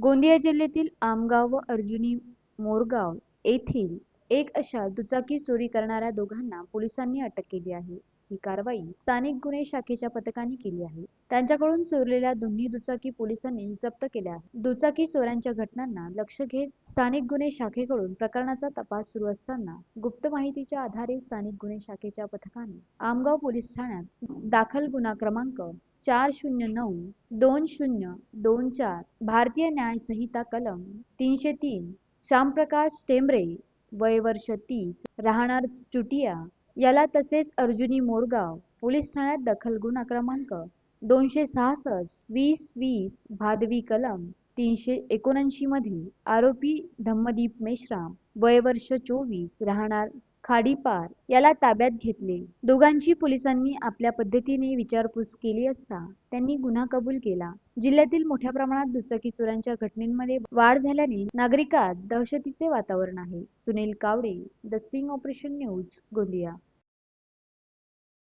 गोंदिया जिल्ह्यातील आमगाव व अर्जुनी मोरगाव येथील एक अशा दुचाकी चोरी करणाऱ्या दोघांना पोलिसांनी अटक केली आहे. ही कारवाई स्थानिक गुन्हे शाखेच्या पथकाने केली आहे. त्यांच्याकडून चोरलेल्या दोन्ही दुचाकी पोलिसांनी जप्त केल्या आहेत. दुचाकी चोऱ्यांच्या घटनांना लक्ष घेत स्थानिक गुन्हे शाखेकडून प्रकरणाचा तपास सुरू असताना गुप्त माहितीच्या आधारे स्थानिक गुन्हे शाखेच्या पथकाने आमगाव पोलीस ठाण्यात दाखल गुन्हा क्रमांक चार शून्य नऊ दोन शून्य दोन चार भारतीय न्यायसंहिता कलम तीनशे तीन श्यामप्रकाश टेंबरे वय वर्ष तीस राहणार चुटिया याला तसेच अर्जुनी मोरगाव पोलीस ठाण्यात दखल गुन्हा क्रमांक दोनशे सहासष्ट वीस वीस भादवी कलम तीनशे एकोणऐंशी मध्ये आरोपी धम्मदीप मेश्राम वय वर्ष चोवीस राहणार खाडीपार याला ताब्यात घेतले. दोघांची पोलिसांनी आपल्या पद्धतीने विचारपूस केली असता त्यांनी गुन्हा कबूल केला. जिल्ह्यातील मोठ्या प्रमाणात दुचाकी चोरांच्या घटनेमध्ये वाढ झाल्याने नागरिकात दहशतीचे वातावरण आहे. Sunil Kawade the sting operation news Gondia.